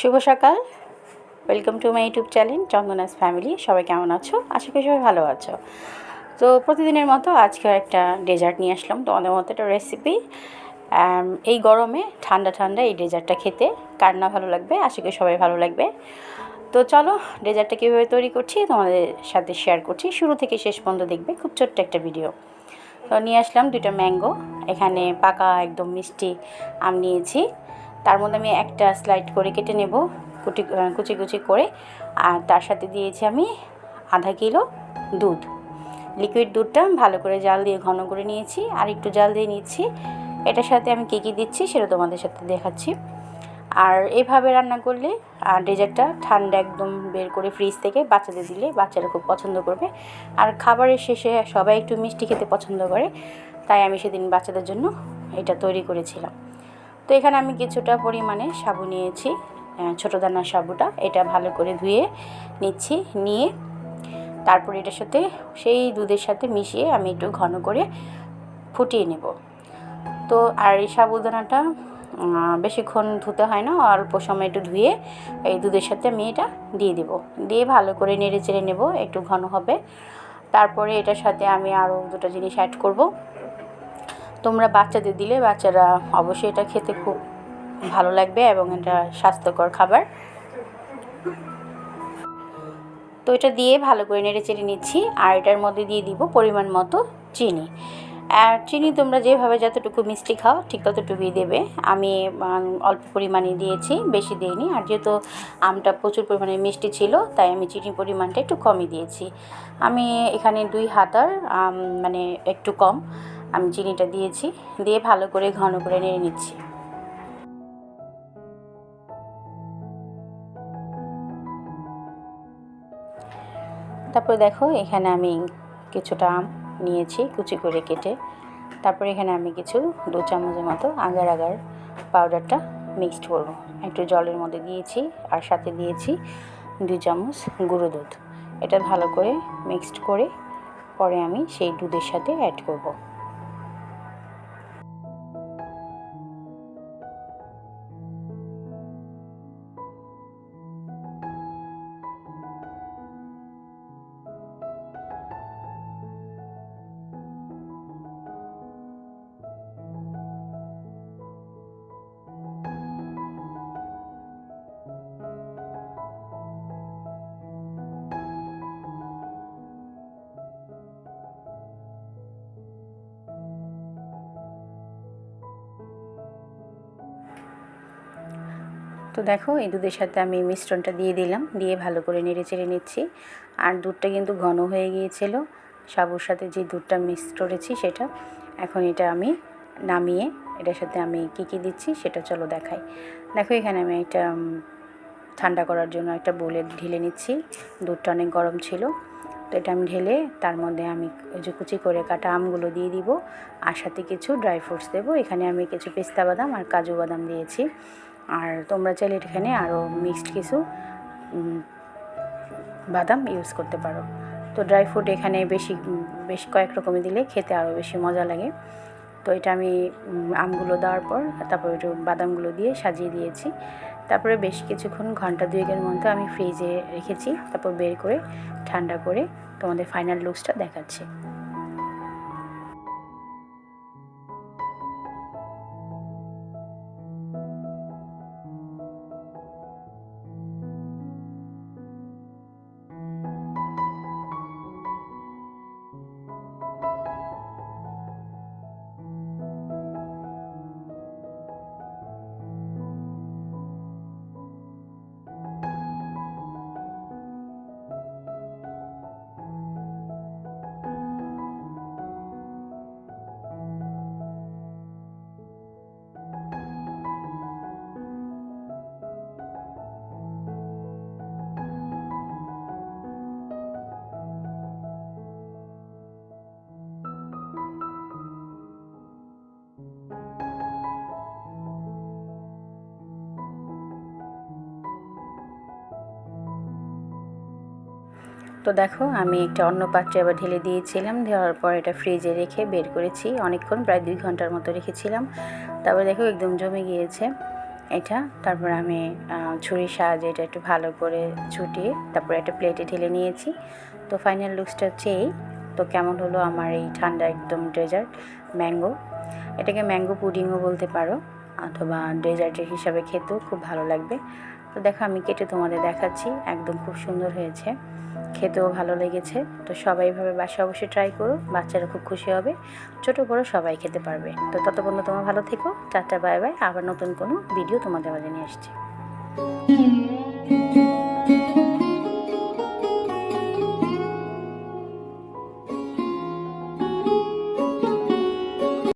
শুভ সকাল। Welcome to my YouTube channel Chandana's family সবাই কেমন আছো? আশা করি সবাই ভালো আছো। তো প্রতিদিনের মতো আজকে একটা ডেজার্ট নিয়ে আসলাম। তোমাদের মতো একটা রেসিপি এই গরমে ঠান্ডা ঠান্ডা এই ডেজার্টটা খেতে কার না ভালো লাগবে? আশা করি সবাই ভালো লাগবে। তো চলো ডেজার্টটা কীভাবে তৈরি করছি তোমাদের সাথে শেয়ার করছি। শুরু থেকে শেষ পর্যন্ত দেখবে। খুব ছোট্ট একটা ভিডিও তো নিয়ে আসলাম দুটো ম্যাঙ্গো এখানে পাকা একদম মিষ্টি আম নিয়েছি। তার মধ্যে আমি একটা স্লাইড করে কেটে নেব, কুটি কুচি কুচি করে। আর তার সাথে দিয়েছি আমি আধা কিলো দুধ। লিকুইড দুধটা ভালো করে জাল দিয়ে ঘন করে নিয়েছি। আর একটু জাল দিয়ে নিচ্ছি। এটার সাথে আমি কী কী দিচ্ছি সেটা তোমাদের সাথে দেখাচ্ছি। আর এভাবে রান্না করলে, আর ডেজার্টটা ঠান্ডা একদম বের করে ফ্রিজ থেকে বাচ্চাদের দিলে বাচ্চারা খুব পছন্দ করবে। আর খাবারের শেষে সবাই একটু মিষ্টি খেতে পছন্দ করে, তাই আমি সেদিন বাচ্চাদের জন্য এটা তৈরি করেছিলাম। তো এখানে আমি কিছুটা পরিমাণে সাবু নিয়েছি ছোটো দানার সাবুটা। এটা ভালো করে ধুয়ে নিচ্ছি, নিয়ে তারপর এটার সাথে সেই দুধের সাথে মিশিয়ে আমি একটু ঘন করে ফুটিয়ে নেব। তো আর এই সাবুদানাটা বেশিক্ষণ ধুতে হয় না, অল্প সময় একটু ধুয়ে এই দুধের সাথে আমি এটা দিয়ে দেব। দিয়ে ভালো করে নেড়ে চেড়ে নেব, একটু ঘন হবে। তারপরে এটার সাথে আমি আরও দুটো জিনিস অ্যাড করব। তোমরা বাচ্চাদের দিলে বাচ্চারা অবশ্যই এটা খেতে খুব ভালো লাগবে এবং এটা স্বাস্থ্যকর খাবার। তো এটা দিয়ে ভালো করে নেড়ে চেড়ে নিচ্ছি আর এটার মধ্যে দিয়ে দিব পরিমাণ মতো চিনি। আর চিনি তোমরা যেভাবে যতটুকু মিষ্টি খাও ঠিক ততটুকুই দেবে। আমি অল্প পরিমাণে দিয়েছি, বেশি দিইনি। আর যেহেতু আমটা প্রচুর পরিমাণে মিষ্টি ছিল, তাই আমি চিনির পরিমাণটা একটু কমই দিয়েছি। আমি এখানে দুই হাতার মানে একটু কম। আমি চিনিটা দিয়েছি, দিয়ে ভালো করে ঘন করে নেড়ে নিচ্ছি। তারপর দেখো, এখানে আমি কিছুটা আম নিয়েছি কুচি করে কেটে। তারপরে এখানে আমি কিছু দু চামচের মতো আগার আগার পাউডারটা মিক্সড করব। একটু জলের মধ্যে দিয়েছি আর সাথে দিয়েছি দুই চামচ গুঁড়ো দুধ। এটা ভালো করে মিক্সড করে পরে আমি সেই দুধের সাথে অ্যাড করব। তো দেখো, এই দুধের সাথে আমি মিশ্রণটা দিয়ে দিলাম, দিয়ে ভালো করে নেড়ে চেড়ে নিচ্ছি। আর দুধটা কিন্তু ঘন হয়ে গিয়েছিল। সাবুর সাথে যে দুধটা মিক্স করেছি সেটা, এখন এটা আমি নামিয়ে এটার সাথে আমি কী কী দিচ্ছি সেটা চলো দেখাই। দেখো, এখানে আমি একটা ঠান্ডা করার জন্য একটা বোলে ঢেলে নিচ্ছি। দুধটা অনেক গরম ছিল। তো এটা আমি ঢেলে তার মধ্যে আমি ওই কুচি করে কাটা আমগুলো দিয়ে দিব। আর সাথে কিছু ড্রাই ফ্রুটস দেবো। এখানে আমি কিছু পেস্তা বাদাম আর কাজু বাদাম দিয়েছি। আর তোমরা চাইলে এখানে আরও মিক্সড কিছু বাদাম ইউজ করতে পারো। তো ড্রাই ফ্রুট এখানে বেশি বেশ কয়েক রকমের দিলে খেতে আরও বেশি মজা লাগে। তো এটা আমি আমগুলো দেওয়ার পর, তারপর একটু বাদামগুলো দিয়ে সাজিয়ে দিয়েছি। তারপরে বেশ কিছুক্ষণ, ঘণ্টা দুয়েকের মধ্যে আমি ফ্রিজে রেখেছি। তারপর বের করে ঠান্ডা করে তোমাদের ফাইনাল লুকসটা দেখাচ্ছি। তো দেখো, আমি একটা অন্য পাত্রে আবার ঢেলে দিয়েছিলাম, দেওয়ার পর এটা ফ্রিজে রেখে বের করেছি। অনেকক্ষণ, প্রায় দুই ঘণ্টার মতো রেখেছিলাম। তারপর দেখো একদম জমে গিয়েছে এটা। তারপর আমি ছুরির সাহায্যে এটা একটু ভালো করে ছুটিয়ে তারপর একটা প্লেটে ঢেলে নিয়েছি। তো ফাইনাল লুকসটা হচ্ছে এই। তো কেমন হলো আমার এই ঠান্ডা একদম ডেজার্ট ম্যাঙ্গো এটাকে ম্যাঙ্গো পুডিংও বলতে পারো, অথবা ডেজার্টের হিসাবে খেতেও খুব ভালো লাগবে। তো দেখো, আমি কেটে তোমাদের দেখাচ্ছি, একদম খুব সুন্দর হয়েছে। খেতেও ভালো লেগেছে। তো সবাই এভাবে বাসা অবশ্যই ট্রাই করো, বাচ্চারা খুব খুশি হবে। ছোট বড় সবাই খেতে পারবে। তো ততক্ষণ তোমার ভালো থেকো। টাটা বাই বাই আবার নতুন কোনো ভিডিও তোমাদের মাঝে নিয়ে আসছি।